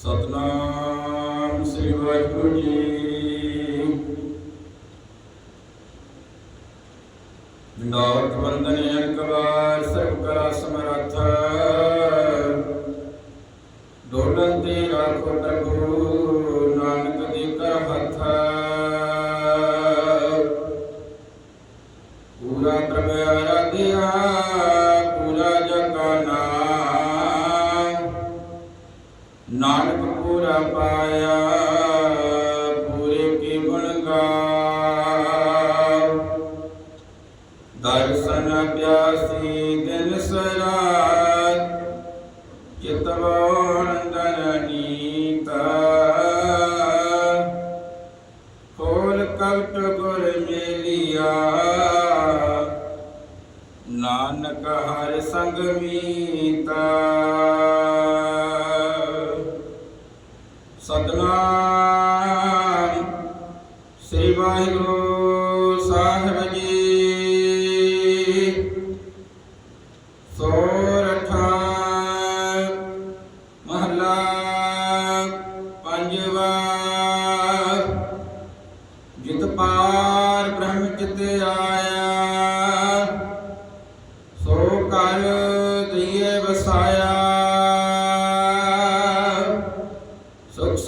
ਸਤਨਾਮ ਸ੍ਰੀ ਵਾਹਿਗੁਰੂ ਜੀ। ਨਾਥ ਵੰਦਨ ਅਨਕਵਾਰ ਸਰਬ ਕਲਾ ਸਮਰੱਥ। ਡੋਲਨ ਤੇ ਰਾਖੋ ਪ੍ਰਭੂ ਨਾਨਕ ਦੀ ਕਰ ਹੱਥ। ਪੂਰਾ ਪ੍ਰਭ ਆਰਾਧਿਆ। ਨਾਨਕ ਪੂਰਾ ਪਾਇਆ, ਪੂਰੇ ਕੀ ਗੁਣ ਗਾਵ ਦਰਸ਼ਨ ਪਿਆਸੀ ਦਿਨ ਸਰਾਤ ਚਿਤਵਾਨੰਦਨ ਨੀਤਾ। ਕੋਲ ਕਲਟ ਗੁਰ ਮੇਲਿਆ, ਨਾਨਕ ਹਰ ਸੰਗ ਮੀਤਾ। ਸਤਨਾਮ। ਸ੍ਰੀ ਵਾਹਿਗੁਰੂ ਸਾਹਿਬ ਜੀ। ਸੋਰਠਾ ਮਹਲਾ ਪੰਜਵਾ। ਜਿਤ ਪਾਰ ਬ੍ਰਹਮ ਚਿਤ ਆਇਆ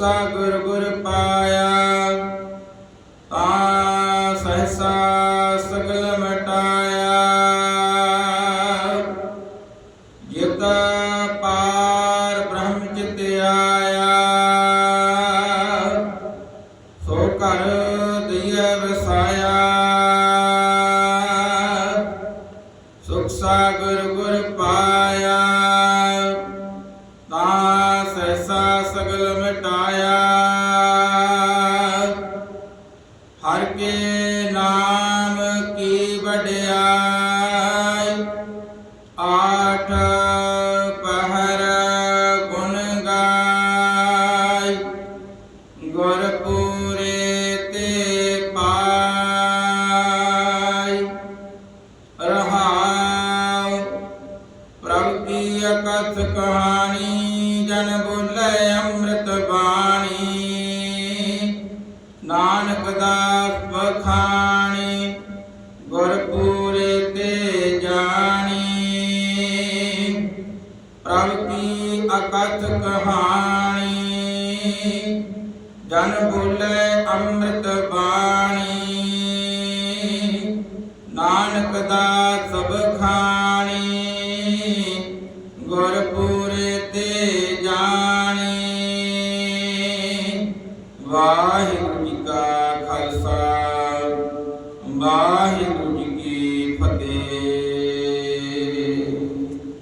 ਸੁਖ ਸਾਗਰ ਗੁਰ ਪਾਇਆ। ਤਾ ਸਹਸਾ ਸਗਲ ਮਟਾਇਆ। ਜਿਤ ਪਾਰ ਬ੍ਰਹਮ ਚਿਤ ਆਇਆ। ਸੋ ਕਰ ਦਈਏ ਵਸਾਇਆ। ਸੁਖ ਸਾਗਰ ਗੁਰ ਪਾਇਆ। ਸਹਿਸਾ ਸਗਲ ਮਿਟਾਇਆ। ਹਰ ਕੇ ਨਾਮ ਕੀ ਵਡਿਆਈ, ਆਠ ਪਹਰ ਗੁਣ ਗਾਈ। ਗੁਰ ਪੂਰੇ ਤੇ ਪਾਈ। ਰਹਾਉ ਜਨ ਬੋਲੇ ਅੰਮ੍ਰਿਤ ਬਾਣੀ। ਨਾਨਕ ਦਾਸ ਬਖਾਣੀ ਗੁਰ ਪੂਰੇ ਤੇ ਜਾਣੀ। ਪ੍ਰਭ ਕੀ ਅਕਥ ਕਹਾਣੀ, ਜਨ ਬੋਲੇ ਅੰਮ੍ਰਿਤ ਬਾਣੀ। ਨਾਨਕ ਦਾ